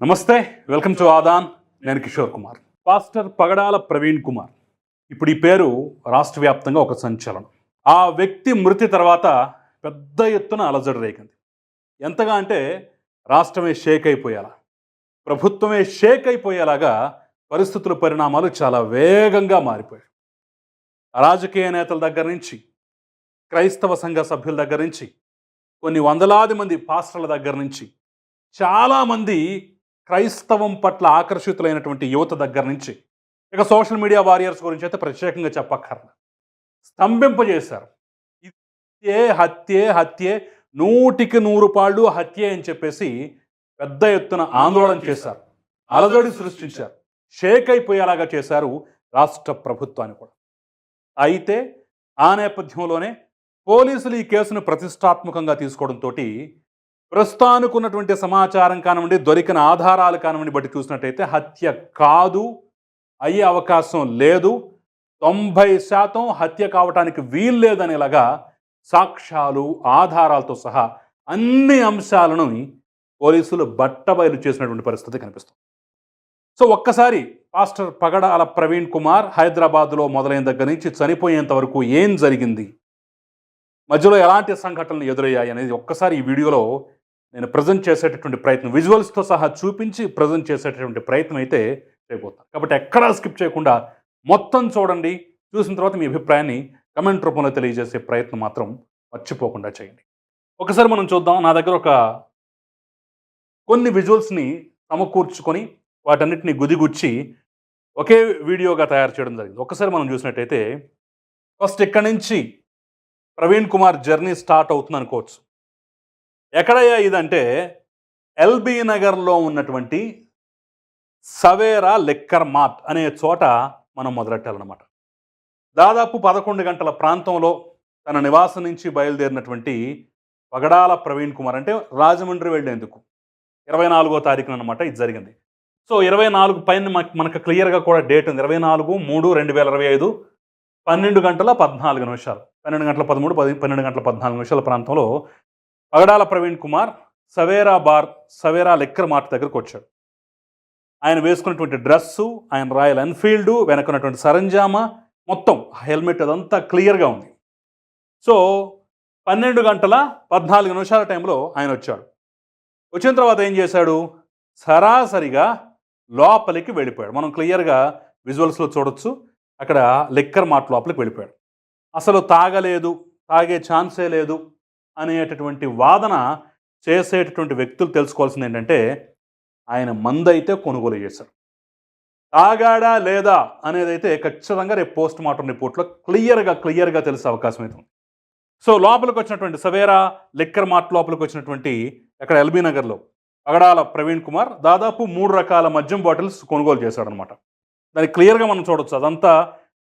నమస్తే welcome to Aadan. నేను Kishore Kumar. Pastor Pagadala Praveen Kumar. ఇప్పుడు ఈ పేరు రాష్ట్ర వ్యాప్తంగా ఒక సంచలనం. ఆ వ్యక్తి మృతి తర్వాత పెద్ద ఎత్తున అలజడి రేగింది. ఎంతగా అంటే రాష్ట్రమే షేక్ అయిపోయేలా ప్రభుత్వమే షేక్ అయిపోయేలాగా పరిస్థితుల పరిణామాలు చాలా వేగంగా మారిపోయాయి. రాజకీయ నేతల దగ్గర నుంచి క్రైస్తవ సంఘ సభ్యుల దగ్గర నుంచి కొన్ని వందలాది మంది పాస్టర్ల దగ్గర నుంచి చాలామంది క్రైస్తవం పట్ల ఆకర్షితులైనటువంటి యువత దగ్గర నుంచి ఇక సోషల్ మీడియా వారియర్స్ గురించి అయితే ప్రత్యేకంగా చెప్పక్కర్ల. స్తంభింపజేశారు. హత్యే హత్యే హత్యే నూటికి నూరు పాళ్ళు హత్యే అని చెప్పేసి పెద్ద ఎత్తున ఆందోళన చేశారు. అలజడి సృష్టించారు. షేక్ అయిపోయేలాగా చేశారు రాష్ట్ర ప్రభుత్వాన్ని కూడా. అయితే ఆ నేపథ్యంలోనే పోలీసులు ఈ కేసును ప్రతిష్టాత్మకంగా తీసుకోవడంతో ప్రస్తుతానుకున్నటువంటి సమాచారం కానివ్వండి దొరికిన ఆధారాలు కానివ్వండి బట్టి చూసినట్టయితే హత్య కాదు అయ్యే అవకాశం లేదు. తొంభై శాతం హత్య కావటానికి వీల్లేదనేలాగా సాక్ష్యాలు ఆధారాలతో సహా అన్ని అంశాలను పోలీసులు బట్టబయలు చేసినటువంటి పరిస్థితి కనిపిస్తుంది. సో ఒక్కసారి పాస్టర్ పగడాల ప్రవీణ్ కుమార్ హైదరాబాద్లో మొదలైన దగ్గర నుంచి చనిపోయేంత వరకు ఏం జరిగింది? మధ్యలో ఎలాంటి సంఘటనలు ఎదురయ్యాయి అనేది ఒక్కసారి ఈ వీడియోలో నేను ప్రజెంట్ చేసేటటువంటి ప్రయత్నం. విజువల్స్తో సహా చూపించి ప్రజెంట్ చేసేటటువంటి ప్రయత్నం అయితే చేయబోతాను కాబట్టి ఎక్కడా స్కిప్ చేయకుండా మొత్తం చూడండి. చూసిన తర్వాత మీ అభిప్రాయాన్ని కమెంట్ రూపంలో తెలియజేసే ప్రయత్నం మాత్రం మర్చిపోకుండా చేయండి. ఒకసారి మనం చూద్దాం. నా దగ్గర ఒక కొన్ని విజువల్స్ని సమకూర్చుకొని వాటన్నిటిని గుదిగుచ్చి ఒకే వీడియోగా తయారు చేయడం జరిగింది. ఒకసారి మనం చూసినట్టయితే ఫస్ట్ ఇక్కడి నుంచి ప్రవీణ్ కుమార్ జర్నీ స్టార్ట్ అవుతుంది అనుకోవచ్చు ఎక్కడయ్యా ఇదంటే ఎల్బీ నగర్లో ఉన్నటువంటి సవేరా లెక్కర్ మార్ట్ అనే చోట మనం మొదలెట్టాలన్నమాట. దాదాపు పదకొండు గంటల ప్రాంతంలో తన నివాసం నుంచి బయలుదేరినటువంటి పగడాల ప్రవీణ్ కుమార్ అంటే రాజమండ్రి వెళ్ళేందుకు. ఇరవై నాలుగో తారీఖున అనమాట ఇది జరిగింది. సో ఇరవై నాలుగు పైన మనకు మనకు క్లియర్గా కూడా డేట్ ఉంది. ఇరవై నాలుగు మూడు రెండు వేల ఇరవై ఐదు పన్నెండు గంటల పద్నాలుగు నిమిషాలు. పన్నెండు గంటల పదమూడు పది పన్నెండు గంటల పద్నాలుగు నిమిషాల ప్రాంతంలో Pagadala Praveen Kumar Savera bar Savera liquor mart దగ్గరకు వచ్చాడు. ఆయన వేసుకున్నటువంటి డ్రెస్సు ఆయన రాయల్ ఎన్ఫీల్డ్ వెనకున్నటువంటి సరంజామా మొత్తం హెల్మెట్ అదంతా క్లియర్గా ఉంది. సో పన్నెండు గంటల పద్నాలుగు నిమిషాల టైంలో ఆయన వచ్చాడు. వచ్చిన తర్వాత ఏం చేశాడు? సరాసరిగా లోపలికి వెళ్ళిపోయాడు. మనం క్లియర్గా విజువల్స్లో చూడొచ్చు. అక్కడ లెక్కర్ మార్ట్ లోపలికి వెళ్ళిపోయాడు. అసలు తాగలేదు తాగే ఛాన్సే లేదు. అనేటటువంటి వాదన చేసేటటువంటి వ్యక్తులు తెలుసుకోవాల్సింది ఏంటంటే ఆయన మందైతే కొనుగోలు చేశారు తాగాడా లేదా అనేది అయితే ఖచ్చితంగా రేపు పోస్ట్ మార్టం రిపోర్ట్లో క్లియర్గా క్లియర్గా తెలిసే అవకాశం అయితే ఉంది. సో లోపలికి వచ్చినటువంటి సవేరా లిక్కర్ మార్ట్ లోపలికి వచ్చినటువంటి అక్కడ ఎల్బీ నగర్లో అగడాల ప్రవీణ్ కుమార్ దాదాపు మూడు రకాల మద్యం బాటిల్స్ కొనుగోలు చేశాడనమాట దాన్ని క్లియర్గా మనం చూడొచ్చు. అదంతా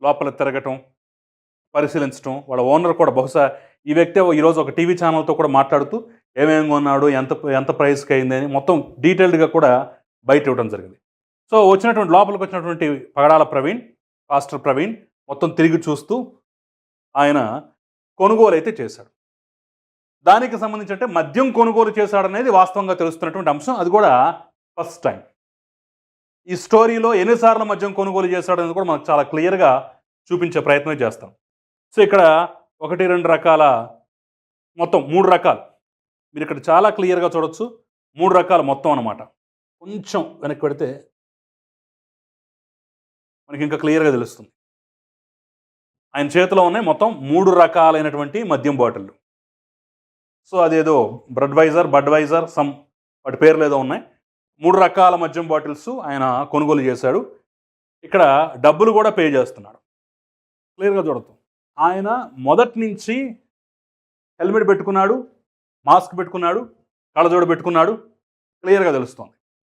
లోపల తిరగటం పరిశీలించడం వాళ్ళ ఓనర్ కూడా బహుశా ఈ వ్యక్తి ఈరోజు ఒక టీవీ ఛానల్తో కూడా మాట్లాడుతూ ఏమేమి కొన్నాడు ఎంత ఎంత ప్రైస్కి అయింది అని మొత్తం డీటెయిల్డ్గా కూడా బయట ఇవ్వడం జరిగింది. సో వచ్చినటువంటి లోపలికి వచ్చినటువంటి పగడాల ప్రవీణ్ పాస్టర్ ప్రవీణ్ మొత్తం తిరిగి చూస్తూ ఆయన కొనుగోలు అయితే చేశాడు. దానికి సంబంధించి అంటే మద్యం కొనుగోలు చేశాడనేది వాస్తవంగా తెలుస్తున్నటువంటి అంశం. అది కూడా ఫస్ట్ టైం. ఈ స్టోరీలో ఎన్నిసార్లు మద్యం కొనుగోలు చేశాడనేది కూడా మనకు చాలా క్లియర్గా చూపించే ప్రయత్నం చేస్తాం. సో ఇక్కడ ఒకటి రెండు రకాల మొత్తం మూడు రకాలు. మీరు ఇక్కడ చాలా క్లియర్గా చూడొచ్చు. మూడు రకాలు మొత్తం అన్నమాట. కొంచెం వెనక్కి పెడితే మనకి ఇంకా క్లియర్గా తెలుస్తుంది. ఆయన చేతిలో ఉన్నాయి మొత్తం మూడు రకాలైనటువంటి మద్యం బాటిళ్ళు. సో అదేదో బ్రడ్వైజర్ బడ్వైజర్ సమ్ వాటి పేర్లు ఏదో ఉన్నాయి. మూడు రకాల మద్యం బాటిల్స్ ఆయన కొనుగోలు చేశాడు. ఇక్కడ డబ్బులు కూడా పే చేస్తున్నాడు. క్లియర్గా చూడతాం ఆయన మొదటి నుంచి హెల్మెట్ పెట్టుకున్నాడు మాస్క్ పెట్టుకున్నాడు కళ్ళజోడు పెట్టుకున్నాడు. క్లియర్గా తెలుస్తుంది.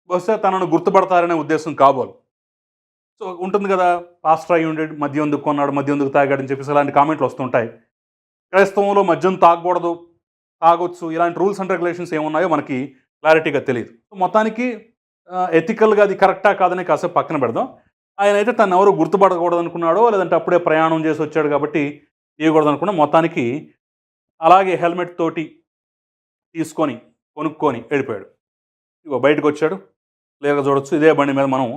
బహుశా తనను గుర్తుపడతారనే ఉద్దేశం కాబోలు. సో ఉంటుంది కదా పాస్టర్ అయి ఉండే మద్యం ఎందుకు కొన్నాడు మద్యం ఎందుకు తాగాడని చెప్పేసి ఇలాంటి కామెంట్లు వస్తుంటాయి. క్రైస్తవంలో మద్యం తాగకూడదు తాగొచ్చు ఇలాంటి రూల్స్ అండ్ రెగ్యులేషన్స్ ఏమున్నాయో మనకి క్లారిటీగా తెలియదు సో మొత్తానికి ఎథికల్గా అది కరెక్టా కాదని కాసేపు పక్కన పెడదాం. ఆయన అయితే తను ఎవరు గుర్తుపడకూడదు అనుకున్నాడో లేదంటే అప్పుడే ప్రయాణం చేసి వచ్చాడు కాబట్టి ఇవ్వకూడదు అనుకున్నా మొత్తానికి అలాగే హెల్మెట్ తోటి తీసుకొని కొనుక్కొని వెళ్ళిపోయాడు. ఇగో బయటకు వచ్చాడు. క్లియర్గా చూడొచ్చు. ఇదే బండి మీద మనం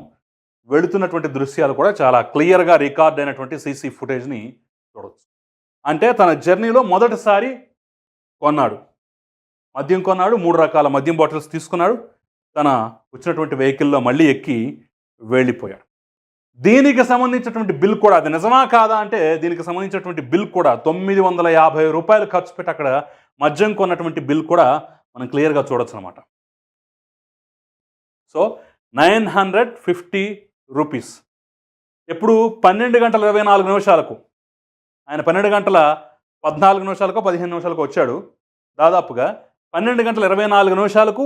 వెళుతున్నటువంటి దృశ్యాలు కూడా చాలా క్లియర్గా రికార్డ్ అయినటువంటి సీసీ ఫుటేజ్ని చూడవచ్చు అంటే తన జర్నీలో మొదటిసారి కొన్నాడు. మద్యం కొన్నాడు మూడు రకాల మద్యం బాటిల్స్ తీసుకున్నాడు. తన వచ్చినటువంటి వెహికల్లో మళ్ళీ ఎక్కి వెళ్ళిపోయాడు. దీనికి సంబంధించినటువంటి బిల్ కూడా అది నిజమా కాదా అంటే దీనికి సంబంధించినటువంటి బిల్ కూడా తొమ్మిది వందల యాభై రూపాయలు ఖర్చు పెట్టి అక్కడ మద్యం కొన్నటువంటి బిల్ కూడా మనం క్లియర్గా చూడొచ్చు అనమాట so nine hundred fifty rupees. ఎప్పుడు పన్నెండు గంటల ఇరవై నాలుగు నిమిషాలకు ఆయన పన్నెండు గంటల పద్నాలుగు నిమిషాలకు పదిహేను నిమిషాలకు వచ్చాడు. దాదాపుగా పన్నెండు గంటల ఇరవై నాలుగు నిమిషాలకు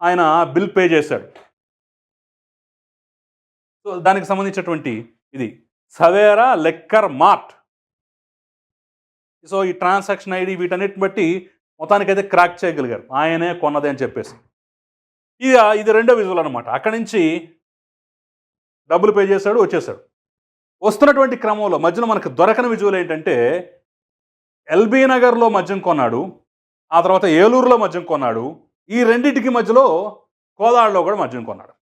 ఆయన బిల్ పే చేశాడు. సో దానికి సంబంధించినటువంటి ఇది. Savera liquor mart. సో ఈ ట్రాన్సాక్షన్ ఐడి వీటన్నిటిని బట్టి మొత్తానికైతే క్రాక్ చేయగలిగారు. ఆయనే కొన్నది అని చెప్పేసి. ఇక ఇది రెండో విజువల్ అనమాట అక్కడి నుంచి డబ్బులు పే చేశాడు వచ్చేసాడు వస్తున్నటువంటి క్రమంలో మధ్యలో మనకు దొరకని విజువల్ ఏంటంటే ఎల్బీ నగర్లో మద్యం కొన్నాడు ఆ తర్వాత ఏలూరులో మద్యం కొన్నాడు ఈ రెండింటికి మధ్యలో కోదాడలో కూడా మద్యం కొన్నాడు.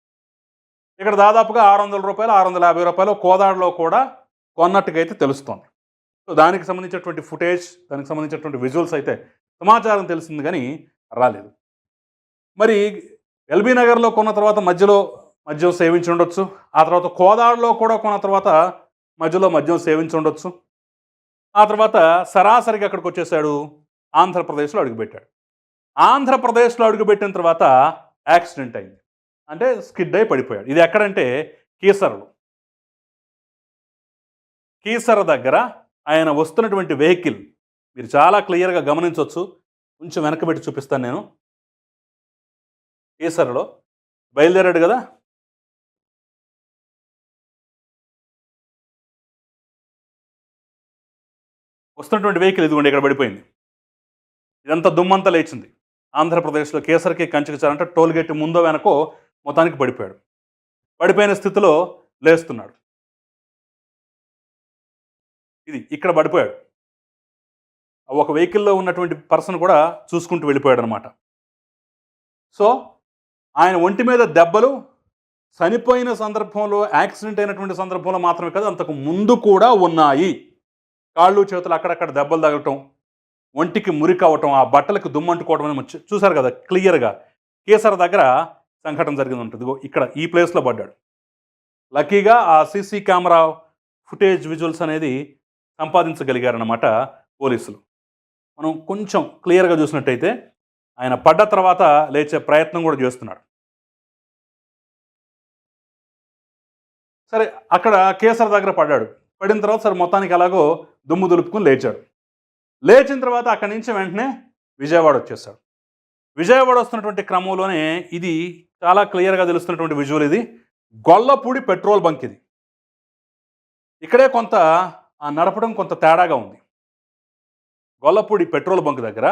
ఇక్కడ దాదాపుగా ఆరు వందల రూపాయలు ఆరు వందల యాభై రూపాయలు కోదాడలో కూడా కొన్నట్టుగా అయితే తెలుస్తోంది. సో దానికి సంబంధించినటువంటి ఫుటేజ్ దానికి సంబంధించినటువంటి విజువల్స్ అయితే సమాచారం తెలిసింది కానీ రాలేదు. మరి ఎల్బీ నగర్లో కొన్న తర్వాత మధ్యలో మద్యం సేవించి ఉండొచ్చు. ఆ తర్వాత కోదాడలో కూడా కొన్న తర్వాత మధ్యలో మద్యం సేవించి ఉండొచ్చు. ఆ తర్వాత సరాసరిగా అక్కడికి వచ్చేసాడు ఆంధ్రప్రదేశ్లో అడుగుపెట్టాడు. ఆంధ్రప్రదేశ్లో అడుగుపెట్టిన తర్వాత యాక్సిడెంట్ అయింది. అంటే స్కిడ్ అయి పడిపోయాడు. ఇది ఎక్కడంటే కీసరలో కీసర దగ్గర ఆయన వస్తున్నటువంటి వెహికల్ మీరు చాలా క్లియర్గా గమనించవచ్చు కొంచెం వెనకబెట్టి చూపిస్తాను నేను. కీసరలో బయలుదేరాడు కదా? వస్తున్నటువంటి వెహికల్ ఇదిగోండి ఇక్కడ పడిపోయింది. ఇదంతా దుమ్మంతా లేచింది. ఆంధ్రప్రదేశ్లో కేసరికి కంచికిచారంటే టోల్ గేట్ ముందో వెనకో మొత్తానికి పడిపోయాడు. పడిపోయిన స్థితిలో లేస్తున్నాడు. ఇది ఇక్కడ పడిపోయాడు. ఒక వెహికల్లో ఉన్నటువంటి పర్సన్ కూడా చూసుకుంటూ వెళ్ళిపోయాడు అనమాట సో ఆయన ఒంటి మీద దెబ్బలు చనిపోయిన సందర్భంలో యాక్సిడెంట్ అయినటువంటి సందర్భంలో మాత్రమే కాదు అంతకు ముందు కూడా ఉన్నాయి. కాళ్ళు చేతులు అక్కడక్కడ దెబ్బలు తగలటం ఒంటికి మురికి అవ్వటం ఆ బట్టలకు దుమ్మంటుకోవడం అని మనం చూశారు కదా క్లియర్గా. కేసర్ దగ్గర సంఘటన జరిగింది ఉంటుంది ఇక్కడ ఈ ప్లేస్లో పడ్డాడు. లక్కీగా ఆ సీసీ కెమెరా ఫుటేజ్ విజువల్స్ అనేది సంపాదించగలిగారన్నమాట పోలీసులు. మనం కొంచెం క్లియర్గా చూసినట్టయితే ఆయన పడ్డ తర్వాత లేచే ప్రయత్నం కూడా చేస్తున్నాడు. సరే అక్కడ కేసర్ దగ్గర పడ్డాడు. పడిన తర్వాత సరే మొత్తానికి ఎలాగో దుమ్ము దులుపుకుని లేచాడు. లేచిన తర్వాత అక్కడి నుంచి వెంటనే విజయవాడ వచ్చేసాడు. విజయవాడ వస్తున్నటువంటి క్రమంలోనే ఇది చాలా క్లియర్గా తెలుస్తున్నటువంటి విజువల్ ఇది. గొల్లపూడి పెట్రోల్ బంక్ ఇది. ఇక్కడే కొంత ఆ నడపడం కొంత తేడాగా ఉంది. గొల్లపూడి పెట్రోల్ బంక్ దగ్గర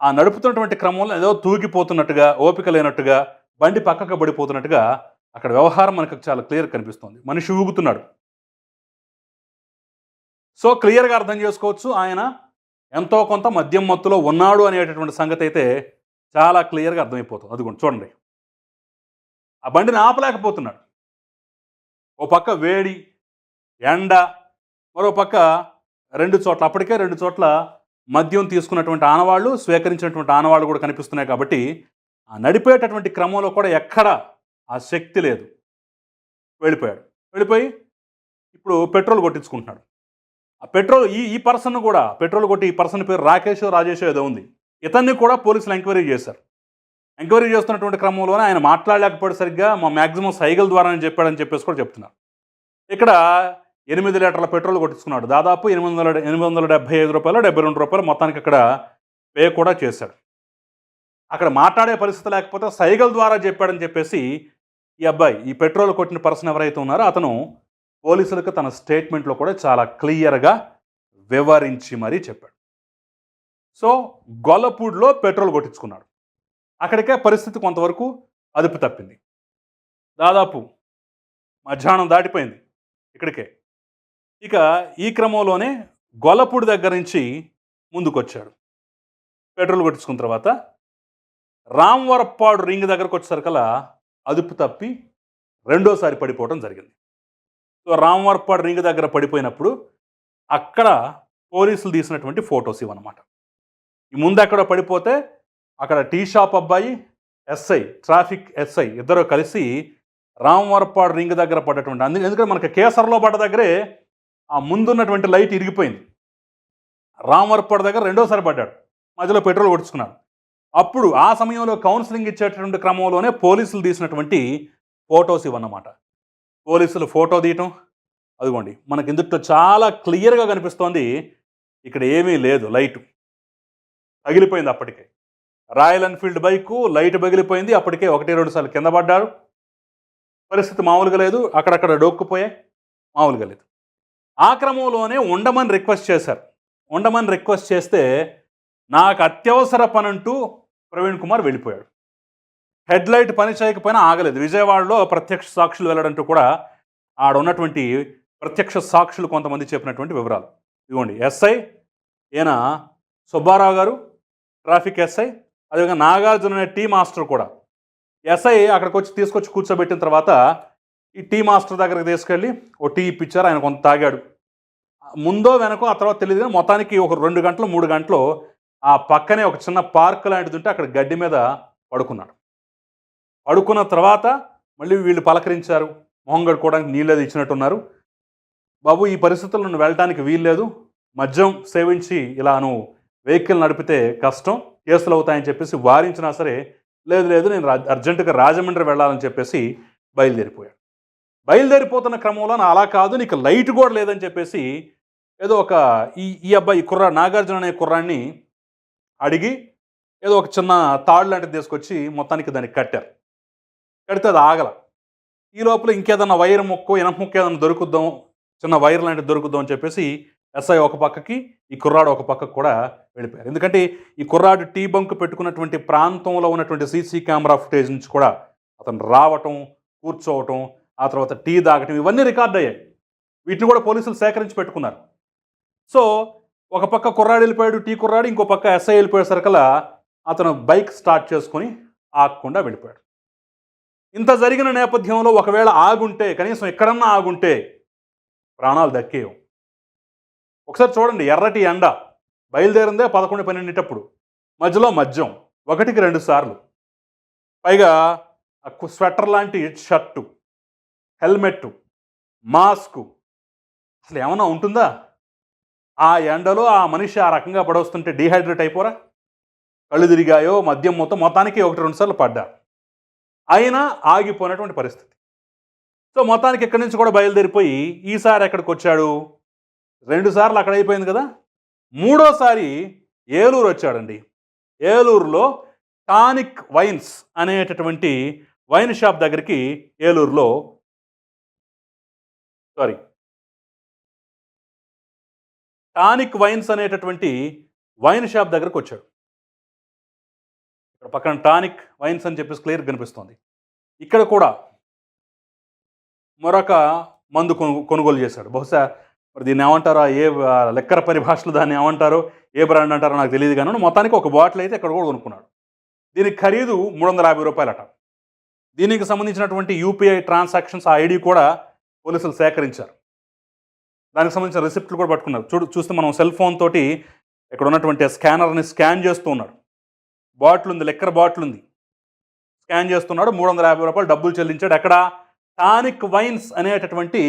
ఆ నడుపుతున్నటువంటి క్రమంలో ఏదో తూగిపోతున్నట్టుగా ఓపిక లేనట్టుగా బండి పక్కకు పడిపోతున్నట్టుగా అక్కడ వ్యవహారం మనకు చాలా క్లియర్ కనిపిస్తుంది. మనిషి ఊగుతున్నాడు. సో క్లియర్గా అర్థం చేసుకోవచ్చు. ఆయన ఎంతో కొంత మద్యం మత్తులో ఉన్నాడు అనేటటువంటి సంగతి అయితే చాలా క్లియర్గా అర్థమైపోతుంది. అదిగోండి చూడండి. ఆ బండిని ఆపలేకపోతున్నాడు. ఓ పక్క వేడి ఎండ మరో పక్క రెండు చోట్ల అప్పటికే రెండు చోట్ల మద్యం తీసుకున్నటువంటి ఆనవాళ్ళు స్వీకరించినటువంటి ఆనవాళ్ళు కూడా కనిపిస్తున్నాయి కాబట్టి ఆ నడిపేటటువంటి క్రమంలో కూడా ఎక్కడ ఆ శక్తి లేదు. వెళ్ళిపోయాడు. వెళ్ళిపోయి ఇప్పుడు పెట్రోల్ కొట్టించుకుంటున్నాడు. ఆ పెట్రోల్ ఈ ఈ పర్సన్ కూడా పెట్రోల్ కొట్టి ఈ పర్సన్ పేరు రాకేష్ రాజేష్ ఏదో ఉంది. ఇతన్ని కూడా పోలీసులు ఎంక్వైరీ చేశారు. ఎంక్వైరీ చేస్తున్నటువంటి క్రమంలోనే ఆయన మాట్లాడలేకపోయాడు సరిగ్గా మా మ్యాక్సిమం సైకిల్ ద్వారానే చెప్పాడని చెప్పేసి కూడా చెప్తున్నారు. ఇక్కడ ఎనిమిది లీటర్ల పెట్రోల్ కొట్టించుకున్నాడు. దాదాపు ఎనిమిది వందల ఎనిమిది వందల డెబ్బై ఐదు రూపాయలు డెబ్బై రెండు రూపాయలు మొత్తానికి అక్కడ పే కూడా చేశాడు. అక్కడ మాట్లాడే పరిస్థితి లేకపోతే సైగల్ ద్వారా చెప్పాడని చెప్పేసి ఈ అబ్బాయి ఈ పెట్రోల్ కొట్టిన పర్సన్ ఎవరైతే ఉన్నారో అతను పోలీసులకు తన స్టేట్మెంట్లో కూడా చాలా క్లియర్గా వివరించి మరీ చెప్పాడు. సో గొల్లపూడిలో పెట్రోల్ కొట్టించుకున్నాడు. అక్కడికే పరిస్థితి కొంతవరకు అదుపు తప్పింది. దాదాపు మధ్యాహ్నం దాటిపోయింది ఇక్కడికే. ఇక ఈ క్రమంలోనే గొల్లపూడి దగ్గర నుంచి ముందుకొచ్చాడు. పెట్రోల్ కొట్టించుకున్న తర్వాత రామవరప్పాడు రింగ్ దగ్గరకు వచ్చేసరికల్లా అదుపు తప్పి రెండోసారి పడిపోవడం జరిగింది. సో రామవరపాడు రింగ్ దగ్గర పడిపోయినప్పుడు అక్కడ పోలీసులు తీసినటువంటి ఫొటోస్ ఇవన్నమాట ఈ ముందు అక్కడ పడిపోతే అక్కడ టీ షాప్ అబ్బాయి ఎస్ఐ ట్రాఫిక్ ఎస్ఐ ఇద్దరు కలిసి రామవరపాడు రింగ్ దగ్గర పడ్డటువంటి అందుకే ఎందుకంటే మనకి కేసర్లో పడ్డ దగ్గరే ఆ ముందున్నటువంటి లైట్ ఇరిగిపోయింది. రామవరపాడు దగ్గర రెండోసారి పడ్డాడు. మధ్యలో పెట్రోల్ కొట్టుకున్నాడు. అప్పుడు ఆ సమయంలో కౌన్సిలింగ్ ఇచ్చేటటువంటి క్రమంలోనే పోలీసులు తీసినటువంటి ఫొటోస్ ఇవన్నమాట పోలీసులు ఫోటో తీయటం అదిగోండి మనకి ఇందుట్లో చాలా క్లియర్గా కనిపిస్తోంది ఇక్కడ ఏమీ లేదు లైటు. పగిలిపోయింది అప్పటికే. రాయల్ ఎన్ఫీల్డ్ బైకు లైట్ పగిలిపోయింది. అప్పటికే ఒకటి రెండు సార్లు కింద పడ్డారు పరిస్థితి మామూలుగా లేదు. అక్కడక్కడ డొక్కుపోయాయి. మామూలుగా లేదు. ఆ క్రమంలోనే ఉండమని రిక్వెస్ట్ చేశారు. ఉండమని రిక్వెస్ట్ చేస్తే నాకు అత్యవసర పని అంటూ ప్రవీణ్ కుమార్ వెళ్ళిపోయాడు. హెడ్ లైట్ పని చేయకపోయినా ఆగలేదు. విజయవాడలో ప్రత్యక్ష సాక్షులు వెళ్ళడంటూ కూడా ఆడ ఉన్నటువంటి ప్రత్యక్ష సాక్షులు కొంతమంది చెప్పినటువంటి వివరాలు. ఇదిగోండి ఎస్ఐ ఈయన సుబ్బారావు గారు ట్రాఫిక్ ఎస్ఐ అదేవిధంగా నాగార్జున అనే టీ మాస్టర్ కూడా ఎస్ఐ అక్కడికి వచ్చి తీసుకొచ్చి కూర్చోబెట్టిన తర్వాత ఈ టీ మాస్టర్ దగ్గరికి తీసుకెళ్ళి ఓ టీ ఇప్పించారు. ఆయన కొంత తాగాడు. ముందో వెనకో ఆ తర్వాత తెలియదు కానీ మొత్తానికి ఒక రెండు గంటలు మూడు గంటలు ఆ పక్కనే ఒక చిన్న పార్క్ లాంటిది ఉంటే అక్కడ గడ్డి మీద పడుకున్నాడు. పడుకున్న తర్వాత మళ్ళీ వీళ్ళు పలకరించారు. మొహం కడుక్కోవడానికి నీళ్ళు అది ఇచ్చినట్టున్నారు. బాబు ఈ పరిస్థితుల్లో నువ్వు వెళ్ళడానికి వీల్లేదు. మద్యం సేవించి ఇలా నువ్వు వెహికల్ నడిపితే కష్టం. కేసులు అవుతాయని చెప్పేసి వారించినా సరే లేదు లేదు నేను అర్జెంటుగా రాజమండ్రి వెళ్ళాలని చెప్పేసి బయలుదేరిపోయాడు. బయలుదేరిపోతున్న క్రమంలో నా అలా కాదు నీకు లైట్ కూడా లేదని చెప్పేసి ఏదో ఒక ఈ ఈ అబ్బాయి కుర్రా నాగార్జున అనే కుర్రాన్ని అడిగి ఏదో ఒక చిన్న తాడు లాంటిది తీసుకొచ్చి మొత్తానికి దానికి కట్టారు. కడితే అది ఆగల. ఈ లోపల ఇంకేదన్నా వైర్ ముక్కు ఇనప ముక్కు ఏదైనా దొరుకుద్దాం చిన్న వైర్ లాంటిది దొరుకుద్దాం అని చెప్పేసి ఎస్ఐ ఒక పక్కకి ఈ కుర్రాడు ఒక పక్కకు కూడా వెళ్ళిపోయారు. ఎందుకంటే ఈ కుర్రాడు టీ బంక్ పెట్టుకున్నటువంటి ప్రాంతంలో ఉన్నటువంటి సీసీ కెమెరా ఫుటేజ్ నుంచి కూడా అతను రావటం కూర్చోవటం ఆ తర్వాత టీ తాగటం ఇవన్నీ రికార్డ్ అయ్యాయి. వీటిని కూడా పోలీసులు సేకరించి పెట్టుకున్నారు. సో ఒక పక్క కుర్రాడు వెళ్ళిపోయాడు టీ కుర్రాడు ఇంకో పక్క ఎస్ఐ వెళ్ళిపోయేసరికల్లా అతను బైక్ స్టార్ట్ చేసుకొని ఆగకుండా వెళ్ళిపోయాడు. ఇంత జరిగిన నేపథ్యంలో ఒకవేళ ఆగుంటే కనీసం ఎక్కడన్నా ఆగుంటే ప్రాణాలు దక్కేవు ఒకసారి చూడండి ఎర్రటి ఎండ బయలుదేరిందే పదకొండు పన్నెండుటప్పుడు. మధ్యలో మద్యం ఒకటికి రెండు సార్లు. పైగా స్వెటర్ లాంటి షర్టు హెల్మెట్ మాస్కు అసలు ఏమైనా ఉంటుందా? ఆ ఎండలో ఆ మనిషి ఆ రకంగా పడవస్తుంటే డీహైడ్రేట్ అయిపోరా? కళ్ళు తిరిగాయో మద్యం మొత్తం మొత్తానికి ఒకటి రెండు సార్లు పడ్డారు అయినా ఆగిపోయినటువంటి పరిస్థితి. సో మొత్తానికి ఇక్కడి నుంచి కూడా బయలుదేరిపోయి ఈసారి ఎక్కడికి వచ్చాడు రెండు సార్లు అక్కడ అయిపోయింది కదా? మూడోసారి ఏలూరు వచ్చాడండి. ఏలూరులో టానిక్ వైన్స్ అనేటటువంటి వైన్ షాప్ దగ్గరికి ఏలూరులో సారీ. టానిక్ వైన్స్ అనేటటువంటి వైన్ షాప్ దగ్గరకు వచ్చాడు. ఇక్కడ పక్కన టానిక్ వైన్స్ అని చెప్పేసి క్లియర్ కనిపిస్తుంది. ఇక్కడ కూడా మరొక మందు కొను కొనుగోలు చేశాడు. బహుశా మరి దీన్ని ఏమంటారు? ఏ లెక్కర పరిభాషలో దాన్ని ఏమంటారో? ఏ బ్రాండ్ అంటారో నాకు తెలియదు కానీ మొత్తానికి ఒక బాటిల్ అయితే ఇక్కడ కూడా కొనుక్కున్నాడు. దీనికి ఖరీదు మూడు వందల యాభై రూపాయలట. దీనికి సంబంధించినటువంటి యూపీఐ ట్రాన్సాక్షన్స్ ఆ ఐడి కూడా పోలీసులు సేకరించారు. దానికి సంబంధించిన రిసిప్ట్లు కూడా పట్టుకున్నారు. చూడు చూస్తే మనం సెల్ ఫోన్ తోటి ఇక్కడ ఉన్నటువంటి స్కానర్ని స్కాన్ చేస్తూ ఉన్నాడు బాటిల్ ఉంది లెక్కర బాటిల్ ఉంది. స్కాన్ చేస్తున్నాడు మూడు వందల యాభై రూపాయలు డబ్బులు చెల్లించాడు. అక్కడ టానిక్ వైన్స్ అనేటటువంటి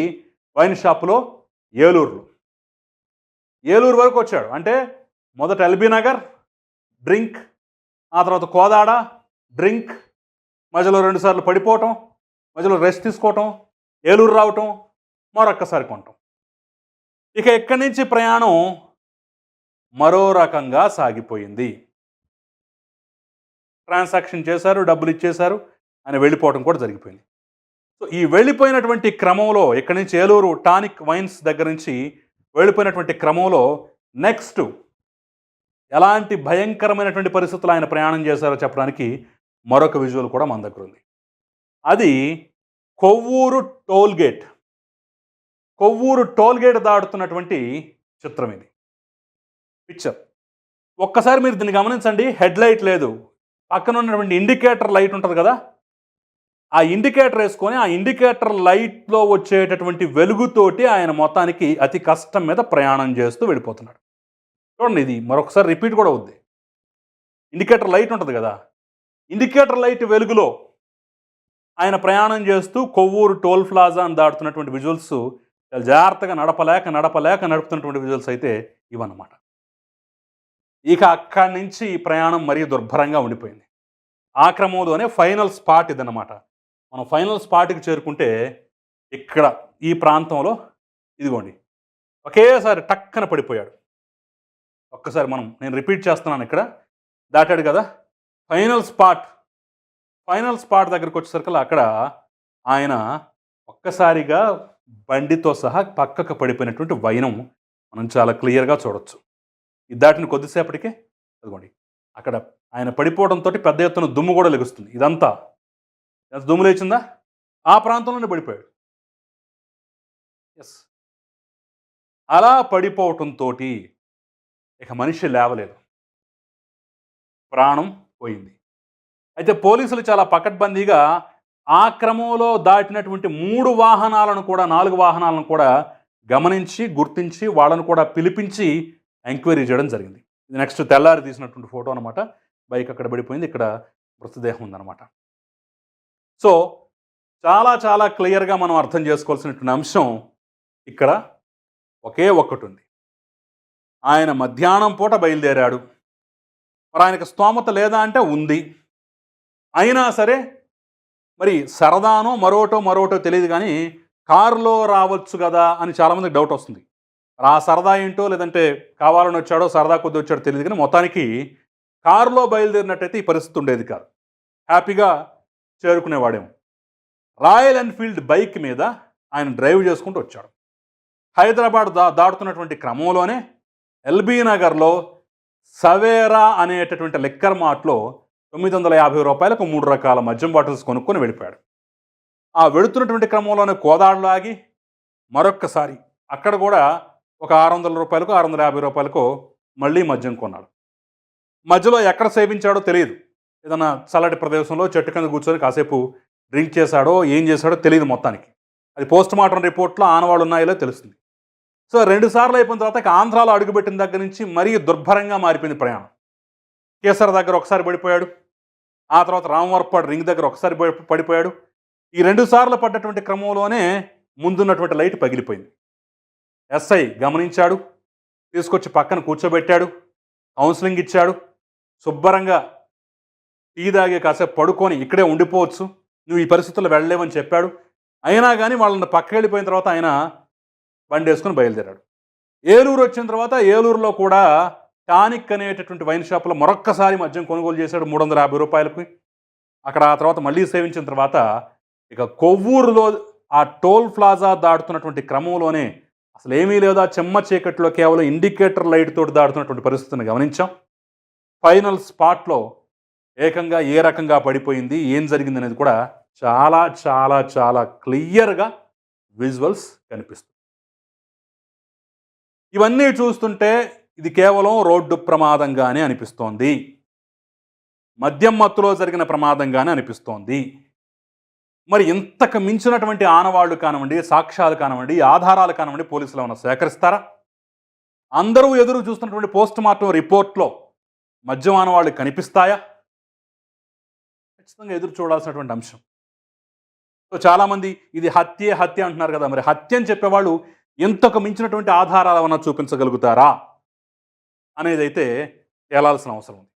వైన్ షాపులో ఏలూరులో. ఏలూరు వరకు వచ్చాడు. అంటే మొదట ఎల్బీ నగర్ డ్రింక్ ఆ తర్వాత కోదాడ డ్రింక్ మధ్యలో రెండుసార్లు పడిపోవటం మధ్యలో రెస్ట్ తీసుకోవటం ఏలూరు రావటం మరొక్కసారి కొనటం. ఇక ఎక్కడి నుంచి ప్రయాణం మరో రకంగా సాగిపోయింది. ట్రాన్సాక్షన్ చేశారు డబ్బులు ఇచ్చేశారు అని వెళ్ళిపోవటం కూడా జరిగిపోయింది. సో ఈ వెళ్ళిపోయినటువంటి క్రమంలో ఇక్కడి నుంచి ఏలూరు టానిక్ వైన్స్ దగ్గర నుంచి వెళ్ళిపోయినటువంటి క్రమంలో నెక్స్ట్ ఎలాంటి భయంకరమైనటువంటి పరిస్థితులు ఆయన ప్రయాణం చేశారో చెప్పడానికి మరొక విజువల్ కూడా మన దగ్గర ఉంది. అది కొవ్వూరు టోల్గేట్ కొవ్వూరు టోల్గేట్ దాడుతున్నటువంటి దాటుతున్నటువంటి చిత్రం ఇది. పిక్చర్ ఒక్కసారి మీరు దీన్ని గమనించండి హెడ్ లైట్ లేదు. పక్కన ఉన్నటువంటి ఇండికేటర్ లైట్ ఉంటుంది కదా? ఆ ఇండికేటర్ వేసుకొని ఆ ఇండికేటర్ లైట్లో వచ్చేటటువంటి వెలుగుతోటి ఆయన మొత్తానికి అతి కష్టం మీద ప్రయాణం చేస్తూ వెళ్ళిపోతున్నాడు. చూడండి ఇది మరొకసారి రిపీట్ కూడా అవుద్ది. ఇండికేటర్ లైట్ ఉంటుంది కదా? ఇండికేటర్ లైట్ వెలుగులో ఆయన ప్రయాణం చేస్తూ కొవ్వూరు టోల్ ప్లాజా అని దాటుతున్నటువంటి విజువల్స్ జాగ్రత్తగా నడపలేక నడపలేక నడుపుతున్నటువంటి విజువల్స్ అయితే ఇవన్నమాట. ఇక అక్కడి నుంచి ప్రయాణం మరీ దుర్భరంగా ఉండిపోయింది. ఆక్రమంలోనే ఫైనల్ స్పాట్ ఇదన్నమాట. మనం ఫైనల్ స్పాట్కి చేరుకుంటే ఇక్కడ ఈ ప్రాంతంలో ఇదిగోండి. ఒకేసారి టక్కన పడిపోయాడు. ఒక్కసారి మనం నేను రిపీట్ చేస్తున్నాను ఇక్కడ. దాటాడు కదా. Final spot. ఫైనల్ స్పాట్ దగ్గరికి వచ్చేసరికి అక్కడ ఆయన ఒక్కసారిగా బండితో సహా పక్కకు పడిపోయినటువంటి వైనం మనం చాలా క్లియర్గా చూడొచ్చు. ఇది దాటిన కొద్దిసేపటికే అదిగోండి. అక్కడ ఆయన పడిపోవడంతో పెద్ద ఎత్తున దుమ్ము కూడా లెగుస్తుంది. ఇదంతా ఎంత దుమ్ము లేచిందా? ఆ ప్రాంతంలోనే పడిపోయాడు. ఎస్ అలా పడిపోవటంతో ఇక మనిషి లేవలేదు. ప్రాణం పోయింది. అయితే పోలీసులు చాలా పకడ్బందీగా ఆ క్రమంలో దాటినటువంటి మూడు వాహనాలను కూడా నాలుగు వాహనాలను కూడా గమనించి గుర్తించి వాళ్ళను కూడా పిలిపించి ఎంక్వైరీ చేయడం జరిగింది. ఇది నెక్స్ట్ తెల్లారి తీసినటువంటి ఫోటో అనమాట బైక్ అక్కడ పడిపోయింది. ఇక్కడ మృతదేహం ఉందన్నమాట. సో చాలా చాలా క్లియర్గా మనం అర్థం చేసుకోవాల్సినటువంటి అంశం ఇక్కడ ఒకే ఒక్కటి ఉంది ఆయన మధ్యాహ్నం పూట బయలుదేరాడు. మరి ఆయనకు స్తోమత లేదా అంటే ఉంది. అయినా సరే మరి సరదానో మరోటో మరోటో తెలియదు కానీ కారులో రావచ్చు కదా అని చాలామందికి డౌట్ వస్తుంది. ఆ సరదా ఏంటో లేదంటే కావాలని వచ్చాడో సరదా కొద్ది వచ్చాడో తెలియదు కానీ మొత్తానికి కారులో బయలుదేరినట్టయితే ఈ పరిస్థితి ఉండేది కాదు. హ్యాపీగా చేరుకునేవాడేమో. రాయల్ ఎన్ఫీల్డ్ బైక్ మీద ఆయన డ్రైవ్ చేసుకుంటూ వచ్చాడు. హైదరాబాద్ దా దాటుతున్నటువంటి క్రమంలోనే ఎల్బీ నగర్లో సవేరా అనేటటువంటి లెక్కర్ మార్ట్లో తొమ్మిది వందల యాభై రూపాయలకు మూడు రకాల మద్యం బాటిల్స్ కొనుక్కొని వెళ్ళిపోయాడు. ఆ వెళుతున్నటువంటి క్రమంలోనే కోదాడులో ఆగి మరొక్కసారి అక్కడ కూడా ఒక ఆరు వందల రూపాయలకు ఆరు వందల యాభై రూపాయలకు మళ్ళీ మద్యం కొన్నాడు. మధ్యలో ఎక్కడ సేవించాడో తెలియదు. ఏదైనా చల్లటి ప్రదేశంలో చెట్టు కింద కూర్చొని కాసేపు డ్రింక్ చేశాడో ఏం చేశాడో తెలియదు మొత్తానికి. అది పోస్ట్ మార్టం రిపోర్ట్లో ఆనవాళ్ళు ఉన్నాయో తెలుస్తుంది. సో రెండు సార్లు అయిపోయిన తర్వాత ఆంధ్రాలో అడుగుపెట్టిన దగ్గర నుంచి మరీ దుర్భరంగా మారిపోయింది ప్రయాణం. కేసర్ దగ్గర ఒకసారి పడిపోయాడు. ఆ తర్వాత రామవరపాడు రింగ్ దగ్గర ఒకసారి పడిపోయాడు. ఈ రెండు సార్లు పడ్డటువంటి క్రమంలోనే ముందున్నటువంటి లైట్ పగిలిపోయింది. ఎస్ఐ గమనించాడు తీసుకొచ్చి పక్కన కూర్చోబెట్టాడు కౌన్సిలింగ్ ఇచ్చాడు శుభ్రంగా టీ తాగే కాసేపు పడుకొని ఇక్కడే ఉండిపోవచ్చు. నువ్వు ఈ పరిస్థితుల్లో వెళ్ళలేవని చెప్పాడు. అయినా కానీ వాళ్ళని పక్క వెళ్ళిపోయిన తర్వాత ఆయన బండి వేసుకుని బయలుదేరాడు. ఏలూరు వచ్చిన తర్వాత ఏలూరులో కూడా టానిక్ అనేటటువంటి వైన్ షాప్లో మరొక్కసారి మద్యం కొనుగోలు చేశాడు మూడు వందల యాభై రూపాయలకి. అక్కడ ఆ తర్వాత మళ్ళీ సేవించిన తర్వాత ఇక కొవ్వూరులో ఆ టోల్ ప్లాజా దాటుతున్నటువంటి క్రమంలోనే అసలు ఏమీ లేదా. చెమ్మ చీకట్లో కేవలం ఇండికేటర్ లైట్ తోటి దాటుతున్నటువంటి పరిస్థితిని గమనించాం. ఫైనల్ స్పాట్లో ఏకంగా ఏ రకంగా పడిపోయింది ఏం జరిగింది అనేది కూడా చాలా చాలా చాలా క్లియర్గా విజువల్స్ కనిపిస్తుంది ఇవన్నీ చూస్తుంటే ఇది కేవలం రోడ్డు ప్రమాదంగానే అనిపిస్తోంది. మద్యం మత్తులో జరిగిన ప్రమాదంగానే అనిపిస్తోంది. మరి ఇంతకు మించినటువంటి ఆనవాళ్ళు కానివ్వండి సాక్ష్యాలు కానివ్వండి ఆధారాలు కానివ్వండి పోలీసులు ఏమైనా సేకరిస్తారా? అందరూ ఎదురు చూస్తున్నటువంటి పోస్ట్ మార్టం రిపోర్ట్లో మద్యం ఆనవాళ్ళు కనిపిస్తాయా? ఖచ్చితంగా ఎదురు చూడాల్సినటువంటి అంశం. సో చాలామంది ఇది హత్యే హత్య అంటున్నారు కదా మరి. హత్య అని చెప్పేవాళ్ళు ఎంతకు మించినటువంటి ఆధారాలు ఏమన్నా చూపించగలుగుతారా? అనేది అయితే తేలాల్సిన అవసరం ఉంది.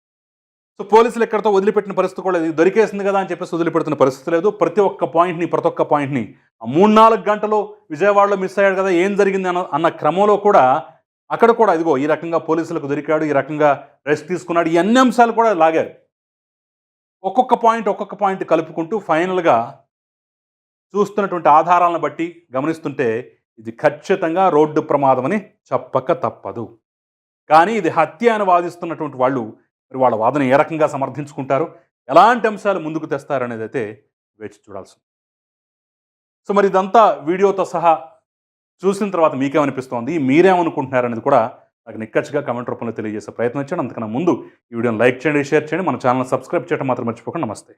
సో పోలీసులు ఎక్కడితో వదిలిపెట్టిన పరిస్థితి కూడా లేదు. ఇది దొరికేసింది కదా అని చెప్పేసి వదిలిపెడుతున్న పరిస్థితి లేదు. ప్రతి ఒక్క పాయింట్ని ప్రతి ఒక్క పాయింట్ని మూడు నాలుగు గంటలు విజయవాడలో మిస్ అయ్యాడు కదా ఏం జరిగింది అన్న అన్న క్రమంలో కూడా అక్కడ కూడా ఇదిగో ఈ రకంగా పోలీసులకు దొరికాడు ఈ రకంగా రెస్ట్ తీసుకున్నాడు ఈ అన్ని అంశాలు కూడా లాగారు. ఒక్కొక్క పాయింట్ ఒక్కొక్క పాయింట్ కలుపుకుంటూ ఫైనల్గా చూస్తున్నటువంటి ఆధారాలను బట్టి గమనిస్తుంటే ఇది ఖచ్చితంగా రోడ్డు ప్రమాదమని చెప్పక తప్పదు. కానీ ఇది హత్య అని వాదిస్తున్నటువంటి వాళ్ళు మరి వాళ్ళ వాదన ఏ రకంగా సమర్థించుకుంటారు? ఎలాంటి అంశాలు ముందుకు తెస్తారనేది అయితే వేచి చూడాల్సింది సో మరి ఇదంతా వీడియోతో సహా చూసిన తర్వాత మీకేమనిపిస్తోంది? మీరేమనుకుంటున్నారనేది కూడా నాకు నిక్కచ్చిగా కమెంట్ రూపంలో తెలియజేసే ప్రయత్నం చేయండి. అంతకన్నా ముందు ఈ వీడియోని లైక్ చేయండి షేర్ చేయండి. మన ఛానల్ సబ్స్క్రైబ్ చేయడం మాత్రం మర్చిపోకండి నమస్తే.